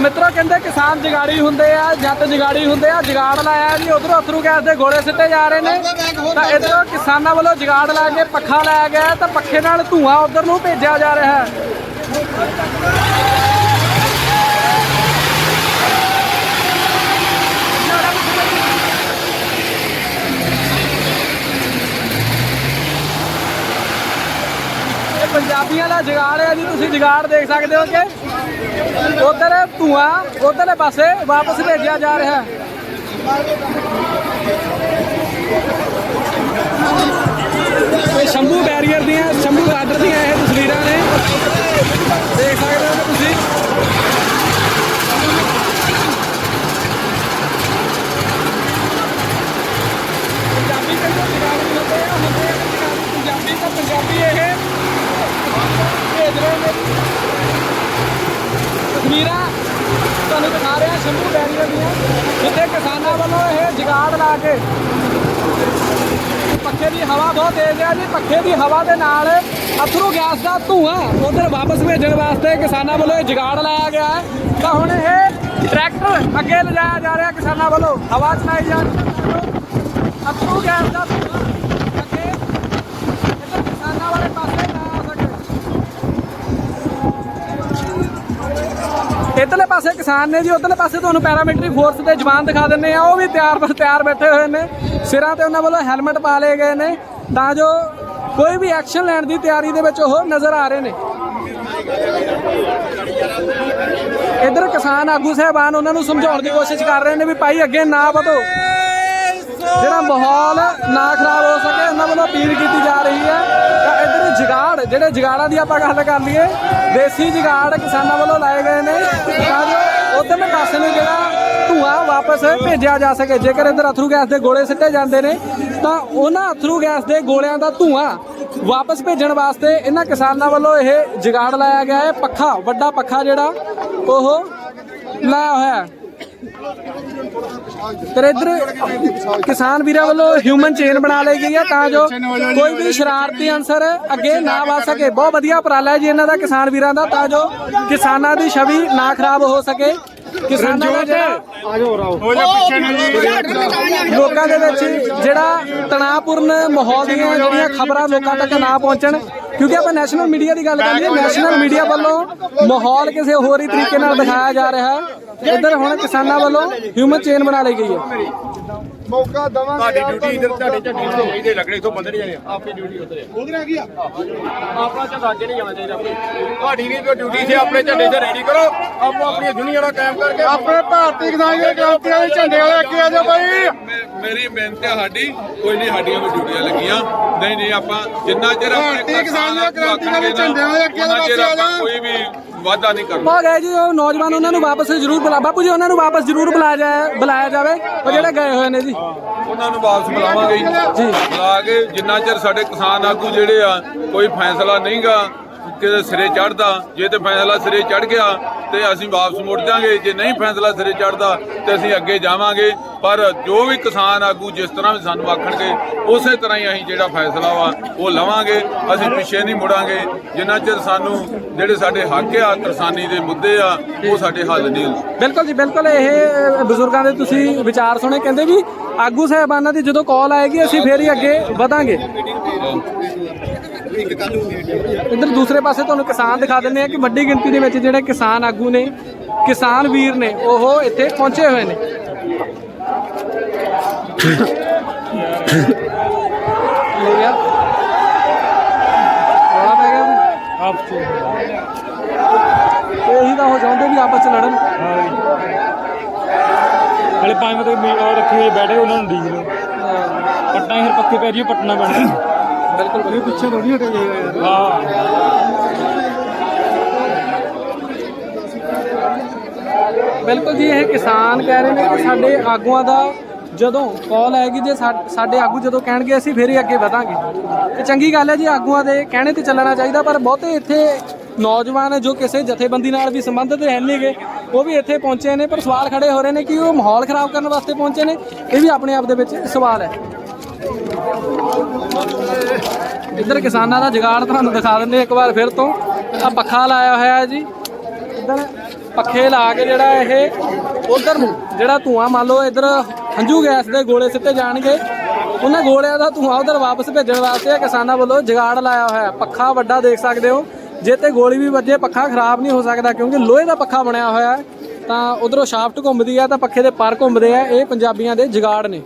ਮਿੱਤਰੋ ਕਹਿੰਦੇ ਕਿਸਾਨ ਜਗਾੜੀ ਹੁੰਦੇ ਆ ਜੱਟ ਜਗਾੜੀ ਹੁੰਦੇ ਆ ਜਗਾੜ ਲਾਇਆ ਜੀ ਉਧਰੋਂ ਅਥਰੂ ਗੈਸ ਦੇ ਗੋਲੇ ਸਿੱਟੇ ਜਾ ਰਹੇ ਨੇ। ਤਾਂ ਇਧਰੋਂ ਕਿਸਾਨਾਂ ਵੱਲੋਂ ਜਗਾੜ ਲਾ ਕੇ ਪੱਖਾ ਲਾਇਆ ਗਿਆ ਤਾਂ ਪੱਖੇ ਨਾਲ ਧੂਆਂ ਉਧਰ ਨੂੰ ਭੇਜਿਆ ਜਾ ਰਿਹਾ ਹੈ। ਇਹ ਪੰਜਾਬੀਆਂ ਦਾ ਜਗਾੜ ਹੈ ਜੀ ਤੁਸੀਂ ਜਗਾੜ ਦੇਖ ਸਕਦੇ ਹੋ ਕਿ ਉਧਰ ਧੂਆਂ, ਉਧਰਲੇ ਪਾਸੇ ਵਾਪਸ ਭੇਜਿਆ ਜਾ ਰਿਹਾ। ਹੈ ਇਹ ਸ਼ੰਭੂ ਬੈਰੀਅਰ ਦੀਆਂ, ਸ਼ੰਭੂ ਬਾਰਡਰ ਦੀਆਂ ਦਿਖਾ ਰਿਹਾ ਸ਼ੰਭੂ ਬੈਰੀਅਰ ਦੀਆਂ, ਜਿੱਥੇ ਕਿਸਾਨਾਂ ਵੱਲੋਂ ਇਹ ਜਗਾੜ ਲਾ ਕੇ ਪੱਖੇ ਦੀ ਹਵਾ ਬਹੁਤ ਤੇਜ਼ ਹੈ ਜੀ, ਪੱਖੇ ਦੀ ਹਵਾ ਦੇ ਨਾਲ ਅਥਰੂ ਗੈਸ ਦਾ ਧੂਆਂ ਉਧਰ ਵਾਪਸ ਭੇਜਣ ਵਾਸਤੇ ਕਿਸਾਨਾਂ ਵੱਲੋਂ ਇਹ ਜਗਾੜ ਲਾਇਆ ਗਿਆ ਹੈ। ਤਾਂ ਹੁਣ ਇਹ ਟਰੈਕਟਰ ਅੱਗੇ ਲਿਜਾਇਆ ਜਾ ਰਿਹਾ ਕਿਸਾਨਾਂ ਵੱਲੋਂ। ਹਵਾ ਚਲਾਈ ਜਾ ਰਹੀ ਹੈ। ਅਥਰੂ ਗੈਸ ਦਾ ਧੂਆਂ ਅੱਗੇ ਇੱਧਰ ਕਿਸਾਨਾਂ ਵਾਲੇ ਪਾਸੇ ਨਾ ਆ ਸਕੇ ਇਧਰਲੇ ਪਾਸੇ ਕਿਸਾਨ ਨੇ ਜੀ, ਉਧਰਲੇ ਪਾਸੇ ਤੁਹਾਨੂੰ ਪੈਰਾਮਿਲਟਰੀ ਫੋਰਸ ਦੇ ਜਵਾਨ ਦਿਖਾ ਦਿੰਨੇ ਆ ਉਹ ਵੀ ਤਿਆਰ ਬਰ ਤਿਆਰ ਬੈਠੇ ਹੋਏ ਨੇ। ਸਿਰਾਂ ਤੇ ਉਹਨਾਂ ਵੱਲੋਂ ਹੈਲਮਟ ਪਾ ਲਏ ਗਏ ਨੇ। ਤਾਂ ਜੋ ਕੋਈ ਵੀ ਐਕਸ਼ਨ ਲੈਣ ਦੀ ਤਿਆਰੀ ਦੇ ਵਿੱਚ ਉਹ ਨਜ਼ਰ ਆ ਰਹੇ ਨੇ। ਇਧਰ ਕਿਸਾਨ ਆਗੂ ਸਾਹਿਬਾਨ ਉਹਨਾਂ ਨੂੰ ਸਮਝਾਉਣ ਦੀ ਕੋਸ਼ਿਸ਼ ਕਰ ਰਹੇ ਨੇ ਵੀ ਭਾਈ ਅੱਗੇ ਨਾ ਵਧੋ। ਜਿਹੜਾ ਮਾਹੌਲ ਨਾ ਖਰਾਬ ਹੋ ਸਕੇ ਉਹਨਾਂ ਵੱਲੋਂ ਅਪੀਲ ਕੀਤੀ ਜਾ ਰਹੀ ਹੈ। ਤਾਂ ਇਧਰ ਜਗਾੜ, ਜਿਹੜੇ ਜਗਾੜਾਂ ਦੀ ਆਪਾਂ ਗੱਲ ਕਰ ਲਈਏ, ਦੇਸੀ ਜਗਾੜ ਕਿਸਾਨਾਂ ਵੱਲੋਂ ਲਾਏ ਗਏ ਨੇ। ਤਾਂ ਜੋ ਉਧਰਲੇ ਪਾਸੇ ਨੂੰ ਜਿਹੜਾ ਧੂਆਂ ਵਾਪਸ ਭੇਜਿਆ ਜਾ ਸਕੇ। ਜੇਕਰ ਇਧਰ ਅਥਰੂ ਗੈਸ ਦੇ ਗੋਲੇ ਸਿੱਟੇ ਜਾਂਦੇ ਨੇ, ਤਾਂ ਉਹਨਾਂ ਅਥਰੂ ਗੈਸ ਦੇ ਗੋਲਿਆਂ ਦਾ ਧੂਆਂ ਵਾਪਸ ਭੇਜਣ ਵਾਸਤੇ ਇਹਨਾਂ ਕਿਸਾਨਾਂ ਵੱਲੋਂ ਇਹ ਜਗਾੜ ਲਾਇਆ ਗਿਆ ਹੈ। ਪੱਖਾ, ਵੱਡਾ ਪੱਖਾ ਜਿਹੜਾ, ਉਹ ਲਾਇਆ ਹੋਇਆ ਹੈ। ਤੇ ਇੱਧਰ ਕਿਸਾਨ ਵੀਰਾਂ ਵੱਲੋਂ ਹਿਊਮਨ ਚੇਨ ਬਣਾ ਲਈ ਗਈ ਹੈ ਤਾਂ ਜੋ ਕੋਈ ਵੀ ਸ਼ਰਾਰਤੀ ਅਨਸਰ ਅੱਗੇ ਨਾ ਵਾ ਸਕੇ। ਬਹੁਤ ਵਧੀਆ ਉਪਰਾਲਾ ਹੈ ਜੀ ਇਹਨਾਂ ਦਾ ਕਿਸਾਨ ਵੀਰਾਂ ਦਾ, ਤਾਂ ਜੋ ਕਿਸਾਨਾਂ ਦੀ ਛਵੀ ਨਾ ਖਰਾਬ ਹੋ ਸਕੇ। ਕਿਸਾਨਾਂ ਦਾ ਜਿਹੜਾ ਲੋਕਾਂ ਦੇ ਵਿੱਚ ਜਿਹੜਾ ਤਣਾਅਪੂਰਨ ਮਾਹੌਲ ਦੀਆਂ ਜਿਹੜੀਆਂ ਖਬਰਾਂ ਲੋਕਾਂ ਤੱਕ ਨਾ ਪਹੁੰਚਣ, ਕਿਉਂਕਿ ਆਪਾਂ ਨੈਸ਼ਨਲ ਮੀਡੀਆ ਦੀ ਗੱਲ ਕਰੀਏ ਨੈਸ਼ਨਲ ਮੀਡੀਆ ਵੱਲੋਂ ਮਾਹੌਲ ਕਿਸੇ ਹੋਰ ਹੀ ਤਰੀਕੇ ਨਾਲ ਦਿਖਾਇਆ ਜਾ ਰਿਹਾ ਹੈ। ਇੱਧਰ ਹੁਣ ਕਿਸਾਨਾਂ ਵੱਲੋਂ ਹਿਊਮਨ ਚੇਨ ਬਣਾ ਲਈ ਗਈ ਹੈ। ਮੌਕਾ ਦਵਾਂਗੇ ਤੁਹਾਡੀ ਡਿਊਟੀ ਇਧਰ ਤੁਹਾਡੇ ਝੰਡੇ ਤੇ ਚਾਹੀਦੇ ਲੱਗਣੇ ਇਥੋਂ ਬੰਦੇ ਨਹੀਂ ਜਾਣੇ ਆਪਣੀ ਡਿਊਟੀ ਉਧਰ ਹੈ। ਉਧਰ ਆ? ਗਿਆ ਆਪਣਾ ਝੰਡਾ ਅੱਗੇ ਨਹੀਂ ਜਾਣਾ ਚਾਹੀਦਾ ਤੁਹਾਡੀ ਨਹੀਂ ਕੋਈ ਡਿਊਟੀ ਸੀ ਆਪਣੇ ਝੰਡੇ ਤੇ ਰੈਡੀ ਕਰੋ। ਆਪੋ ਆਪਣੀਆਂ ਯੂਨੀਅਨਾਂ ਕਾਇਮ ਕਰਕੇ ਆਪਣੇ ਭਾਰਤੀ ਕਿਸਾਨ ਦੇ ਕ੍ਰਾਂਤੀ ਵਾਲੇ ਝੰਡੇ ਵਾਲੇ ਅੱਗੇ ਆ ਜਾ ਬਾਈ। ਮੇਰੀ ਮਿਹਨਤ ਹੈ ਸਾਡੀ ਕੋਈ ਨਹੀਂ ਸਾਡੀਆਂ ਵੀ ਡਿਊਟੀਆਂ ਲੱਗੀਆਂ। ਨਹੀਂ ਨਹੀਂ ਆਪਾਂ ਜਿੰਨਾ ਚਿਰ ਆਪਣੇ ਭਾਰਤੀ ਕਿਸਾਨ ਦੇ ਕਿਸਾਨਾਂ ਕ੍ਰਾਂਤੀ ਵਾਲੇ ਆਖਣਗੇ ਨਾ, ਝੰਡੇ ਵਾਲੇ ਅੱਗੇ ਆ ਜਾਣ। ਕੋਈ ਵੀ ਵਾਅਦਾ ਨਹੀਂ ਕਰਨਾ। ਬਹੁਤ ਗਏ ਜੀ ਉਹ ਨੌਜਵਾਨ ਉਹਨਾਂ ਨੂੰ ਵਾਪਸ ਜ਼ਰੂਰ ਬੁਲਾ ਬਾਪੂ ਜੀ ਉਹਨਾਂ ਨੂੰ ਵਾਪਸ ਜ਼ਰੂਰ ਬੁਲਾਇਆ ਜਾਏ ਬੁਲਾਇਆ ਜਾਵੇ ਉਹ ਜਿਹੜੇ ਗਏ ਹੋਏ ਨੇ ਜੀ। ਉਹਨਾਂ ਨੂੰ ਵਾਪਸ ਬੁਲਾਵਾਂਗੇ ਜੀ। ਬੁਲਾ ਕੇ ਜਿੰਨਾ ਚਿਰ ਸਾਡੇ ਕਿਸਾਨ ਆਗੂ ਜਿਹੜੇ ਆ ਕੋਈ ਫੈਸਲਾ ਨਹੀਂਗਾ ਕਿਤੇ ਸਿਰੇ ਚੜਦਾ ਜੇ ਤੇ ਫੈਸਲਾ ਸਿਰੇ ਚੜ ਗਿਆ ਤੇ ਅਸੀਂ ਵਾਪਸ ਮੁੜ ਜਾਾਂਗੇ ਜੇ ਨਹੀਂ ਫੈਸਲਾ ਸਿਰੇ ਚੜਦਾ ਤੇ ਅਸੀਂ ਅੱਗੇ ਜਾਵਾਂਗੇ। ਪਰ ਜੋ ਵੀ ਕਿਸਾਨ ਆਗੂ ਜਿਸ ਤਰ੍ਹਾਂ ਵੀ ਸਾਨੂੰ ਆਖਣਗੇ ਉਸੇ ਤਰ੍ਹਾਂ ਹੀ ਅਸੀਂ ਜਿਹੜਾ ਫੈਸਲਾ ਵਾ ਉਹ ਲਵਾਂਗੇ। ਅਸੀਂ ਪਿੱਛੇ ਨਹੀਂ ਮੁੜਾਂਗੇ। ਜਿੰਨਾ ਚਿਰ ਸਾਨੂੰ ਜਿਹੜੇ ਸਾਡੇ ਹੱਕ ਆ ਕਿਸਾਨੀ ਦੇ ਮੁੱਦੇ ਆ ਉਹ ਸਾਡੇ ਹੱਲ ਨਹੀਂ ਹੁੰਦੇ। ਬਿਲਕੁਲ ਜੀ ਬਿਲਕੁਲ। ਇਹ ਬਜ਼ੁਰਗਾਂ ਦੇ ਤੁਸੀਂ ਵਿਚਾਰ ਸੁਣੇ ਕਹਿੰਦੇ ਵੀ ਆਗੂ ਸਾਹਿਬਾਨਾਂ ਦੀ ਜਦੋਂ ਕਾਲ ਆਏਗੀ ਅਸੀਂ ਫੇਰ ਹੀ ਅੱਗੇ ਵਧਾਂਗੇ। ਇੱਧਰ ਦੂਸਰੇ ਪਾਸੇ ਤੁਹਾਨੂੰ ਕਿਸਾਨ ਦਿਖਾ ਦਿੰਦੇ ਆ ਕਿ ਵੱਡੀ ਗਿਣਤੀ ਦੇ ਵਿੱਚ ਜਿਹੜੇ ਕਿਸਾਨ ਆਗੂ ਨੇ ਕਿਸਾਨ ਵੀਰ ਨੇ ਉਹ ਇੱਥੇ ਪਹੁੰਚੇ ਹੋਏ ਨੇ। ਹੋ ਗਿਆ ਰੌਲਾ ਪੈ ਗਿਆ ਵੀ ਆਪ ਚ ਇਹੀ ਤਾਂ ਉਹ ਚਾਹੁੰਦੇ ਵੀ ਆਪਸ ਚ ਲੜਨ। ਹਲੇ ਪੰਜ ਮਤੇ ਮੀ ਔਰ ਰੱਖੀ ਹੋਈ ਬੈਠੇ ਉਹਨਾਂ ਨੂੰ ਡੀਕ ਲੋ ਪੱਟਾਂ ਹੀ ਫਿਰ ਪੱਕੇ ਪੈ ਜੀ ਪੱਟਣਾ ਪੈਣਾ। ਬਿਲਕੁਲ ਬਿਲਕੁਲ। ਪਿੱਛੇ ਥੋੜੀ ਹਟੇ ਜਾਏਗਾ ਹਾਂ। ਬਿਲਕੁਲ ਜੀ ਇਹ ਕਿਸਾਨ ਕਹਿ ਰਹੇ ਨੇ ਕਿ ਸਾਡੇ ਆਗੂਆਂ ਦਾ ਜਦੋਂ ਕਾਲ ਆਏਗੀ ਜੇ ਸਾਡੇ ਆਗੂ ਜਦੋਂ ਕਹਿਣਗੇ ਅਸੀਂ ਫੇਰ ਹੀ ਅੱਗੇ ਵਧਾਂਗੇ। ਤੇ ਚੰਗੀ ਗੱਲ ਹੈ ਜੀ ਆਗੂਆਂ ਦੇ ਕਹਿਣੇ ਤੇ ਚੱਲਣਾ ਚਾਹੀਦਾ ਪਰ ਬਹੁਤੇ ਇੱਥੇ ਨੌਜਵਾਨ ਜੋ ਕਿਸੇ ਜਥੇਬੰਦੀ ਨਾਲ ਵੀ ਸੰਬੰਧਿਤ ਰਹਿ ਨਹੀਂਗੇ ਉਹ ਵੀ ਇੱਥੇ ਪਹੁੰਚੇ ਨੇ ਪਰ ਸਵਾਲ ਖੜੇ ਹੋ ਰਹੇ ਨੇ ਕਿ ਉਹ ਮਾਹੌਲ ਖਰਾਬ ਕਰਨ ਵਾਸਤੇ ਪਹੁੰਚੇ ਨੇ। ਇਹ ਵੀ ਆਪਣੇ ਆਪ ਦੇ ਵਿੱਚ ਸਵਾਲ ਹੈ। ਇੱਧਰ ਕਿਸਾਨਾਂ ਦਾ ਜਗਾੜ ਤੁਹਾਨੂੰ ਦਿਖਾ ਦਿੰਦੇ ਇੱਕ ਵਾਰ ਫਿਰ ਤੋਂ। ਆ ਪੱਖਾ ਲਾਇਆ ਹੋਇਆ ਹੈ ਜੀ। ਇੱਧਰ ਪੱਖੇ ਲਾ ਕੇ ਜਿਹੜਾ ਇਹ ਉਧਰ ਨੂੰ, ਜਿਹੜਾ ਧੂਆਂ ਮੰਨ ਲਓ ਇੱਧਰ ਹੰਝੂ ਗੈਸ ਦੇ ਗੋਲੇ ਸਿੱਟੇ ਜਾਣਗੇ, ਉਹਨਾਂ ਗੋਲਿਆਂ ਦਾ ਧੂਆਂ ਉਧਰ ਵਾਪਸ ਭੇਜਣ ਵਾਸਤੇ ਕਿਸਾਨਾਂ ਵੱਲੋਂ ਜਗਾੜ ਲਾਇਆ ਹੋਇਆ ਪੱਖਾ ਵੱਡਾ ਦੇਖ ਸਕਦੇ ਹੋ। ਜੇ ਤੇ ਗੋਲੀ ਵੀ ਵੱਜੇ, ਪੱਖਾ ਖਰਾਬ ਨਹੀਂ ਹੋ ਸਕਦਾ ਕਿਉਂਕਿ ਲੋਹੇ ਦਾ ਪੱਖਾ ਬਣਿਆ ਹੋਇਆ ਹੈ। ਤਾਂ ਉਧਰੋਂ ਸ਼ਾਫਟ ਘੁੰਮਦੀ ਆ, ਤਾਂ ਪੱਖੇ ਦੇ ਪਰ ਘੁੰਮਦੇ ਆ। ਇਹ ਪੰਜਾਬੀਆਂ ਦੇ ਜਗਾੜ ਨੇ।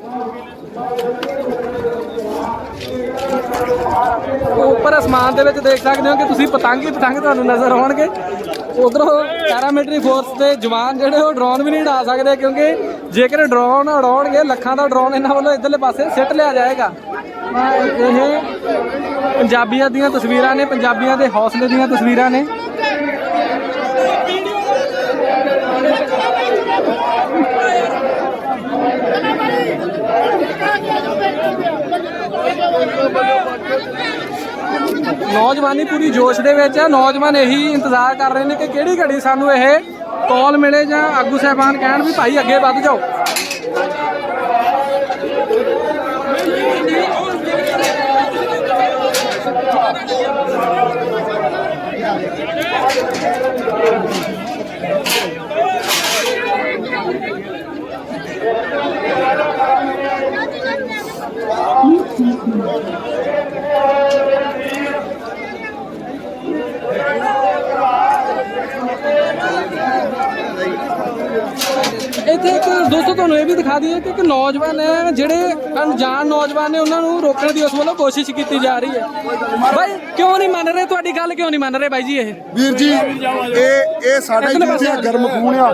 ਉੱਪਰ ਅਸਮਾਨ ਦੇ ਵਿੱਚ ਦੇਖ ਸਕਦੇ ਹੋ ਕਿ ਤੁਸੀਂ ਪਤੰਗ ਹੀ ਪਤੰਗ ਤੁਹਾਨੂੰ ਨਜ਼ਰ ਆਉਣਗੇ। ਉਧਰੋਂ ਪੈਰਾਮਿਲਟਰੀ ਫੋਰਸ ਦੇ ਜਵਾਨ ਜਿਹੜੇ ਉਹ ਡਰੋਨ ਵੀ ਨਹੀਂ ਉਡਾ ਸਕਦੇ ਕਿਉਂਕਿ ਜੇਕਰ ਡਰੋਨ ਉਡਾਉਣਗੇ, ਲੱਖਾਂ ਦਾ ਡਰੋਨ ਇਹਨਾਂ ਵੱਲੋਂ ਇਧਰਲੇ ਪਾਸੇ ਸਿੱਟ ਲਿਆ ਜਾਏਗਾ। ਇਹ ਪੰਜਾਬੀਆਂ ਦੀਆਂ ਤਸਵੀਰਾਂ ਨੇ, ਪੰਜਾਬੀਆਂ ਦੇ ਹੌਸਲੇ ਦੀਆਂ ਤਸਵੀਰਾਂ ਨੇ। ਨੌਜਵਾਨੀ ਪੂਰੀ ਜੋਸ਼ ਦੇ ਵਿੱਚ ਹੈ। ਨੌਜਵਾਨ ਇਹੀ ਇੰਤਜ਼ਾਰ ਕਰ ਰਹੇ ਨੇ ਕਿ ਕਿਹੜੀ ਘੜੀ ਸਾਨੂੰ ਇਹ ਕਾਲ ਮਿਲੇ ਜਾਂ ਆਗੂ ਸਾਹਿਬਾਨ ਕਹਿਣ ਵੀ ਭਾਈ ਅੱਗੇ ਵੱਧ ਜਾਓ ਇੱਥੇ ਇੱਕ ਦੋਸਤੋ ਤੁਹਾਨੂੰ ਇਹ ਵੀ ਦਿਖਾ ਦਈਏ ਕਿ ਇੱਕ ਨੌਜਵਾਨ ਹੈ ਜਿਹੜੇ ਅਣਜਾਣ ਨੌਜਵਾਨ ਨੇ ਉਹਨਾਂ ਨੂੰ ਰੋਕਣ ਦੀ ਉਸ ਵੱਲੋਂ ਕੋਸ਼ਿਸ਼ ਕੀਤੀ ਜਾ ਰਹੀ ਹੈ। ਬਾਈ ਕਿਉਂ ਨਹੀਂ ਮੰਨ ਰਹੇ? ਤੁਹਾਡੀ ਗੱਲ ਕਿਉਂ ਨਹੀਂ ਮੰਨ ਰਹੇ ਬਾਈ ਜੀ ਇਹ? ਵੀਰ ਜੀ ਇਹ ਇਹ ਸਾਡਾ ਜਿੱਥੇ ਗਰਮ ਖੂਨ ਆ।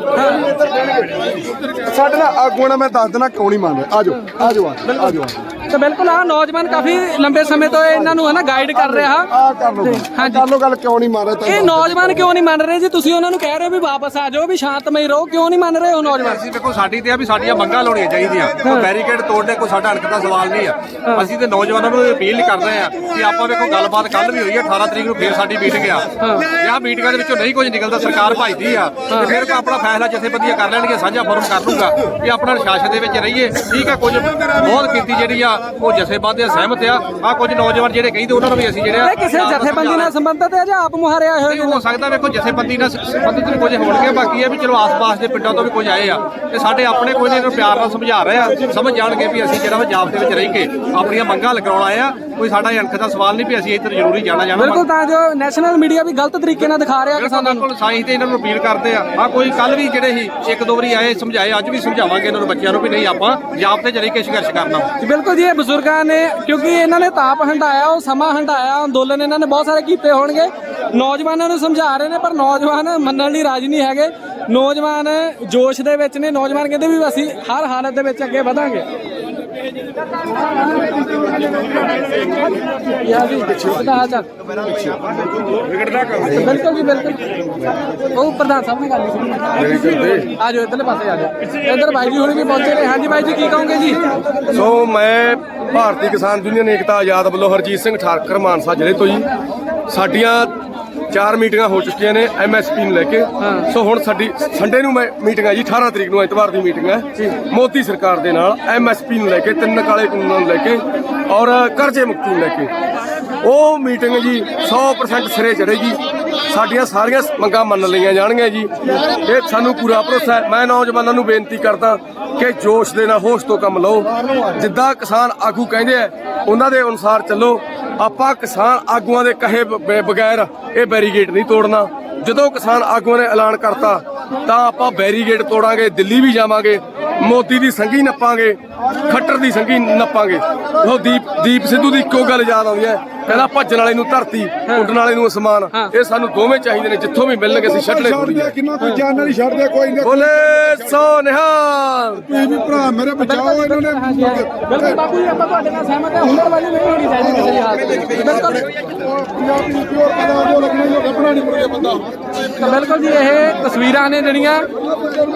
ਸਾਡੇ ਨਾਲ ਨਾਲ ਮੈਂ ਦੱਸ ਦੇਣਾ ਕਿਉਂ ਨਹੀਂ ਮੰਨ ਰਿਹਾ? ਆਜੋ ਆਜੋ ਆਜੋ ਤਾਂ ਬਿਲਕੁਲ ਆ ਨੌਜਵਾਨ ਕਾਫੀ ਲੰਬੇ ਸਮੇਂ ਤੋਂ ਇਹਨਾਂ ਨੂੰ ਹੈ ਨਾ ਗਾਈਡ ਕਰ ਰਿਹਾ। ਆ ਕਰ ਲੋ ਹਾਂਜੀ। ਕਰ ਲੋ ਗੱਲ ਕਿਉਂ ਨਹੀਂ ਮੰਨ ਰਿਹਾ ਇਹ ਨੌਜਵਾਨ ਕਿਉਂ ਨਹੀਂ ਮੰਨ ਰਹੇ ਜੀ? ਤੁਸੀਂ ਉਹਨਾਂ ਨੂੰ ਕਹਿ ਰਹੇ ਹੋ ਵੀ ਵਾਪਸ ਆ ਜਾਓ ਵੀ ਸ਼ਾਂਤਮਈ ਰਹੋ ਕਿਉਂ ਨਹੀਂ ਮੰਨ ਰਹੇ ਉਹ ਨੌਜਵਾਨ? ਅਸੀਂ ਦੇਖੋ ਸਾਡੀ ਤੇ ਆ ਵੀ ਸਾਡੀਆਂ ਮੰਗਾਂ ਲਾਉਣੀਆਂ ਚਾਹੀਦੀਆਂ। ਕੋਈ ਬੈਰੀਕੇਡ ਤੋੜਨੇ ਕੋਈ ਸਾਡਾ ਅਣਖ ਦਾ ਸਵਾਲ ਨਹੀਂ ਆ। ਅਸੀਂ ਤੇ ਨੌਜਵਾਨਾਂ ਨੂੰ ਅਪੀਲ ਕਰ ਰਹੇ ਆ ਕਿ ਆਪਾਂ ਵੇਖੋ ਗੱਲਬਾਤ ਕੱਲ ਵੀ ਹੋਈ ਆ 18 ਤਰੀਕ ਨੂੰ ਫੇਰ ਸਾਡੀ ਮੀਟਿੰਗ ਆ। ਜੇ ਆ ਮੀਟਿੰਗਾਂ ਦੇ ਵਿੱਚੋਂ ਨਹੀਂ ਕੁਝ ਨਿਕਲਦਾ ਸਰਕਾਰ ਭਜਦੀ ਆ। ਤੇ ਫਿਰ ਕੋ ਆਪਣਾ ਫੈਸਲਾ ਜਥੇਬੰਦੀਆਂ ਕਰ ਲੈਣਗੇ ਸਾਂਝਾ ਫੋਰਮ ਕਰ ਲੂਗਾ ਕਿ ਆਪਣਾ ਅਨੁਸ਼ਾਸਨ ਦੇ ਵਿੱਚ ਰਹੀਏ। ਠੀਕ ਆ ਕੁਝ ਬਹੁਤ ਕੀਤੀ ਜਿਹੜੀ ਆ ਉਹ ਜਥੇਬੰਦੀਆਂ ਸਹਿਮਤ ਆ। ਆ ਕੁਝ ਨੌਜਵਾਨ ਜਿਹੜੇ ਕਹਿੰਦੇ ਉਹਨਾਂ ਨੂੰ ਵੀ ਅਸੀਂ ਜਿਹੜੇ ਆ ਇਹ ਕਿਸੇ ਜਥੇਬੰਦੀ ਨਾਲ ਸੰਬੰਧਿਤ ਹੈ ਜਾਂ ਆਪ ਮੁਹਾਰੇ ਆਏ ਹੋਏ ਨਹੀਂ ਹੋ ਸਕਦਾ ਵੇਖੋ ਜਥੇਬੰਦੀ ਨਾਲ ਸ- ਸੰਬੰਧਿਤ ਵੀ ਕੁਝ ਹੋਣਗੇ ਬਾਕੀ ਇਹ ਵੀ ਚਲੋ ਆਸ-ਪਾਸ ਦੇ ਪਿੰਡਾਂ ਤੋਂ ਵੀ ਕੁਝ ਆਏ ਆ। ਤੇ ਸਾਡੇ ਆਪਣੇ ਕੋਈ ਨੇ ਇਹਨੂੰ ਪਿਆਰ ਨਾਲ ਸਮਝਾ ਰਹੇ ਆ। ਸਮਝ ਜਾਣਗੇ ਵੀ ਅਸੀਂ ਜਿਹੜਾ ਵਾ ਜਾਬ ਦੇ ਵਿੱਚ ਰਹਿ ਕੇ ਆਪਣੀਆਂ ਮੰਗਾਂ ਲਗਾਉਣ ਆਏ ਆ। ਕੋਈ ਸਾਡਾ ਅਣਖ ਦਾ ਸਵਾਲ ਨਹੀਂ ਵੀ ਅਸੀਂ ਇੱਧਰ ਜ਼ਰੂਰੀ ਜਾਣਾ ਜਾਣਾ ਬਿਲਕੁਲ ਤਾਂ ਜੋ ਨੈਸ਼ਨਲ ਮੀਡੀਆ ਵੀ ਗਲਤ ਤਰੀਕੇ ਨਾਲ ਦਿਖਾ ਰਿਹਾ ਕਿਸਾਨਾਂ ਨੂੰ। ਬਿਲਕੁਲ ਸਾਈਂ ਤੇ ਇਹਨਾਂ ਨੂੰ ਅਪੀਲ ਕਰਦੇ ਆ। ਆ ਕੋਈ ਕੱਲ ਵੀ ਜਿਹੜੇ ਸੀ ਇੱਕ ਦੋ ਵਾਰੀ ਆਏ ਸਮਝਾਏ ਅੱਜ ਵੀ ਸਮਝਾਵਾਂਗੇ ਇਹਨਾਂ ਨੂੰ ਬੱਚਿਆਂ ਨੂੰ ਵੀ ਨਹੀਂ ਆਪਾਂ ਜਾਬ ਤੇ ਜਰੀ ਕੇ ਸੰਘਰਸ਼ ਕਰਨਾ। ਬਿਲਕੁਲ ਜੀ ਇਹ ਬਜ਼ੁਰਗਾਂ ਨੇ, ਕਿਉਂਕਿ ਇਹਨਾਂ ਨੇ ਤਾਪ ਹੰਡਾਇਆ ਉਹ ਸਮਾਂ ਹੰਡਾਇਆ ਅੰਦੋਲਨ ਇਹਨਾਂ ਨੇ ਬਹੁਤ ਸਾਰੇ ਕੀਤੇ ਹੋਣਗੇ। ਨੌਜਵਾਨਾਂ ਨੂੰ ਸਮਝਾ ਰਹੇ ਨੇ, ਪਰ ਨੌਜਵਾਨ ਮੰਨਣ ਲਈ ਰਾਜੀ ਨਹੀਂ ਹੈਗੇ। ਨੌਜਵਾਨ ਜੋਸ਼ ਦੇ ਵਿੱਚ ਨੇ, ਨੌਜਵਾਨ ਕਹਿੰਦੇ ਵੀ ਅਸੀਂ ਹਰ ਹਾਲਤ ਦੇ ਵਿੱਚ ਅੱਗੇ ਵਧਾਂਗੇ। ਯਾ ਜੀ ਕਿਹਦਾ ਹਾਲ ਚਾਲ ਬਿਲਕੁਲ ਜੀ, ਬਿਲਕੁਲ। ਉਹ ਪ੍ਰਧਾਨ ਸਾਹਿਬ ਨੇ ਗੱਲ ਕੀਤੀ। ਆ ਜਾਓ, ਇਧਰਲੇ ਪਾਸੇ ਆ ਜਾਓ। ਇਧਰ ਬਾਈ ਜੀ ਹੁਣੀ ਵੀ ਪਹੁੰਚੇ ਨੇ। ਹਾਂਜੀ ਬਾਈ ਜੀ, ਕੀ ਕਹੋਗੇ ਜੀ? ਸੋ ਮੈਂ ਭਾਰਤੀ ਕਿਸਾਨ ਯੂਨੀਅਨ ਏਕਤਾ ਆਜ਼ਾਦ ਵੱਲੋਂ ਹਰਜੀਤ ਸਿੰਘ ਠਾਕਰ ਮਾਨਸਾ ਜ਼ਿਲ੍ਹੇ ਤੋਂ ਜੀ। ਸਾਡੀਆਂ ਚਾਰ ਮੀਟਿੰਗਾਂ ਹੋ ਚੁੱਕੀਆਂ ਨੇ ਐਮਐਸਪੀ ਨੂੰ ਲੈ ਕੇ। ਸੋ ਹੁਣ ਸਾਡੀ ਸੰਡੇ ਨੂੰ ਮੈਂ ਮੀਟਿੰਗ ਹੈ ਜੀ 18 ਤਰੀਕ ਨੂੰ ਐਤਵਾਰ ਦੀ ਮੀਟਿੰਗ ਹੈ ਮੋਦੀ ਸਰਕਾਰ ਦੇ ਨਾਲ ਐਮਐਸਪੀ ਨੂੰ ਲੈ ਕੇ ਤਿੰਨ ਕਾਲੇ ਕਾਨੂੰਨਾਂ ਨੂੰ ਲੈ ਕੇ ਔਰ ਕਰਜ਼ੇ ਮੁਕਤੀ ਨੂੰ ਲੈ ਕੇ। ਉਹ ਮੀਟਿੰਗ ਜੀ 100% ਸਿਰੇ ਚੜੇਗੀ ਸਾਡੀਆਂ ਸਾਰੀਆਂ ਮੰਗਾਂ ਮੰਨ ਲਈਆਂ ਜਾਣਗੀਆਂ ਜੀ। ਇਹ ਸਾਨੂੰ ਪੂਰਾ ਭਰੋਸਾ ਹੈ। ਮੈਂ ਨੌਜਵਾਨਾਂ ਨੂੰ ਬੇਨਤੀ ਕਰਦਾ ਕਿ ਜੋਸ਼ ਦੇ ਨਾਲ ਹੋਸ਼ ਤੋਂ ਕੰਮ ਲਓ। ਜਿੱਦਾਂ ਕਿਸਾਨ ਆਗੂ ਕਹਿੰਦੇ ਆ ਉਹਨਾਂ ਦੇ ਅਨੁਸਾਰ ਚੱਲੋ। ਆਪਾਂ ਕਿਸਾਨ ਆਗੂਆਂ ਦੇ ਕਹੇ ਬਗੈਰ ਇਹ ਬੈਰੀਗੇਟ ਨਹੀਂ ਤੋੜਨਾ। ਜਦੋਂ ਕਿਸਾਨ ਆਗੂਆਂ ਨੇ ਐਲਾਨ ਕਰਤਾ, ਤਾਂ ਆਪਾਂ ਬੈਰੀਗੇਟ ਤੋੜਾਂਗੇ, ਦਿੱਲੀ ਵੀ ਜਾਵਾਂਗੇ। ਮੋਦੀ ਦੀ ਸੰਗੀ ਨੱਪਾਂਗੇ ਖੱਟਰ ਦੀ ਸੰਗੀ ਨੱਪਾਂਗੇ। ਉਹ ਦੀਪ ਦੀਪ ਸਿੱਧੂ ਦੀ ਇੱਕੋ ਗੱਲ ਯਾਦ ਆਉਂਦੀ ਹੈ। ਕਹਿੰਦਾ ਭੱਜਣ ਵਾਲੇ ਨੂੰ ਧਰਤੀ ਉੱਡਣ ਵਾਲੇ ਨੂੰ ਅਸਮਾਨ। ਇਹ ਸਾਨੂੰ ਦੋਵੇਂ ਚਾਹੀਦੇ ਨੇ ਜਿੱਥੋਂ ਵੀ ਮਿਲਣਗੇ ਅਸੀਂ ਛੱਡ ਲੈ ਕਿੰਨਾ ਕੋਈ ਜਾਨ ਨਾਲ ਹੀ ਛੱਡ ਦੇ ਕੋਈ ਨਹੀਂ। ਬੋਲੇ ਸੋ ਨਿਹਾਲ ਤੁਸੀਂ ਵੀ ਭਰਾ ਮੇਰੇ ਬਚਾਓ ਇਹਨਾਂ ਨੇ ਬਿਲਕੁਲ ਬਾਪੂ ਜੀ ਆਪਾਂ ਤੁਹਾਡੇ ਨਾਲ ਸਹਿਮਤ ਹਾਂ। ਹੁਨਰਬਾਜ਼ੀ ਨਹੀਂ ਹੋਣੀ ਚਾਹੀਦੀ ਕਿਸੇ ਦੀ ਹਾਲਤ ਵਿੱਚ ਬਿਲਕੁਲ। ਪੰਜਾਬੀ ਪਿਓਰ ਪਤਾ ਜੋ ਲੱਗਣਾ ਜੋ ਲੱਭਣਾ ਨਹੀਂ ਮੁਰਗੇ ਬੰਦਾ ਤਾਂ ਬਿਲਕੁਲ ਜੀ ਇਹ ਤਸਵੀਰਾਂ ਨੇ ਜਿਹੜੀਆਂ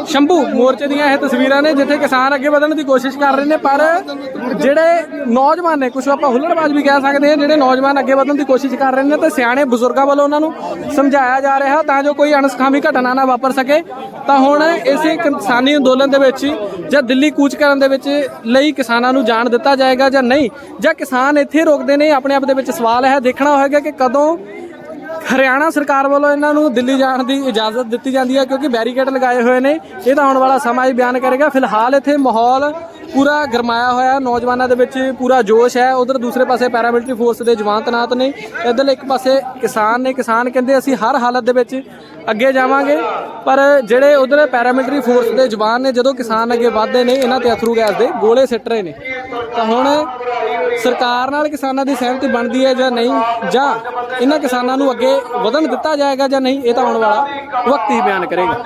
ਸ਼ੰਭੂ, ਮੋਰਚੇ ਦੀਆਂ ਇਹ ਤਸਵੀਰਾਂ ਨੇ ਜਿੱਥੇ ਕਿਸਾਨ ਅੱਗੇ ਵਧਣ ਦੀ ਕੋਸ਼ਿਸ਼ ਕਰ ਰਹੇ ਨੇ, ਪਰ ਜਿਹੜੇ ਨੌਜਵਾਨ ਨੇ ਕੁਝ ਆਪਾਂ ਹੁੱਲੜਬਾਜ਼ ਵੀ ਕਹਿ ਸਕਦੇ ਹਾਂ, ਜਿਹੜੇ ਨੌਜਵਾਨ ਅੱਗੇ ਵਧਣ ਦੀ ਕੋਸ਼ਿਸ਼ ਕਰ ਰਹੇ ਨੇ, ਤੇ ਸਿਆਣੇ ਬਜ਼ੁਰਗਾਂ ਵੱਲੋਂ ਉਹਨਾਂ ਨੂੰ ਸਮਝਾਇਆ ਜਾ ਰਿਹਾ ਤਾਂ ਜੋ ਕੋਈ ਅਣਸਖਾਮੀ ਘਟਨਾ ਨਾ ਵਾਪਰ ਸਕੇ, ਤਾਂ ਹੁਣ ਇਸੇ ਕਿਸਾਨੀ ਅੰਦੋਲਨ ਦੇ ਵਿੱਚ ਜਾਂ ਦਿੱਲੀ ਕੂਚ ਕਰਨ ਦੇ ਵਿੱਚ ਲਈ ਕਿਸਾਨਾਂ ਨੂੰ ਜਾਣ ਦਿੱਤਾ ਜਾਏਗਾ ਜਾਂ ਨਹੀਂ, ਜਾਂ ਕਿਸਾਨ ਇੱਥੇ ਰੋਕਦੇ ਨੇ, ਆਪਣੇ ਆਪ ਦੇ ਵਿੱਚ ਸਵਾਲ ਹੈ ਦੇਖਣਾ ਹੋਏਗਾ ਕਿ ਕਦੋਂ ਹਰਿਆਣਾ ਸਰਕਾਰ ਵੱਲੋਂ ਇਹਨਾਂ ਨੂੰ ਦਿੱਲੀ ਜਾਣ ਦੀ ਇਜਾਜ਼ਤ ਦਿੱਤੀ ਜਾਂਦੀ ਹੈ ਕਿਉਂਕਿ ਬੈਰੀਕੇਡ ਲਗਾਏ ਹੋਏ ਨੇ। ਇਹ ਤਾਂ ਆਉਣ ਵਾਲਾ ਸਮਾਂ ਹੀ ਬਿਆਨ ਕਰੇਗਾ। ਫਿਲਹਾਲ ਇੱਥੇ ਮਾਹੌਲ ਪੂਰਾ ਗਰਮਾਇਆ ਹੋਇਆ ਨੌਜਵਾਨਾਂ ਦੇ ਵਿੱਚ ਪੂਰਾ ਜੋਸ਼ ਹੈ। ਉਧਰ ਦੂਸਰੇ ਪਾਸੇ ਪੈਰਾਮਿਲਟਰੀ ਫੋਰਸ ਦੇ ਜਵਾਨ ਤੈਨਾਤ ਨੇ। ਇੱਧਰ ਇੱਕ ਪਾਸੇ ਕਿਸਾਨ ਨੇ। ਕਿਸਾਨ ਕਹਿੰਦੇ ਅਸੀਂ ਹਰ ਹਾਲਤ ਦੇ ਵਿੱਚ ਅੱਗੇ ਜਾਵਾਂਗੇ। ਪਰ ਜਿਹੜੇ ਉਧਰ ਪੈਰਾਮਿਲਟਰੀ ਫੋਰਸ ਦੇ ਜਵਾਨ ਨੇ, ਜਦੋਂ ਕਿਸਾਨ ਅੱਗੇ ਵਧਦੇ ਨੇ, ਇਹਨਾਂ ਤੇ ਅਥਰੂ ਗੈਸ ਦੇ ਗੋਲੇ ਸਿੱਟ ਰਹੇ ਨੇ। ਤਾਂ ਹੁਣ ਸਰਕਾਰ ਨਾਲ ਕਿਸਾਨਾਂ ਦੀ ਸਹਿਮਤੀ ਬਣਦੀ ਹੈ ਜਾਂ ਨਹੀਂ? ਜਾਂ ਇਹਨਾਂ ਕਿਸਾਨਾਂ ਨੂੰ ਅੱਗੇ ਵਧਣ ਦਿੱਤਾ ਜਾਏਗਾ ਜਾਂ ਨਹੀਂ? ਇਹ ਤਾਂ ਆਉਣ ਵਾਲਾ ਵਕਤ ਹੀ ਬਿਆਨ ਕਰੇਗਾ।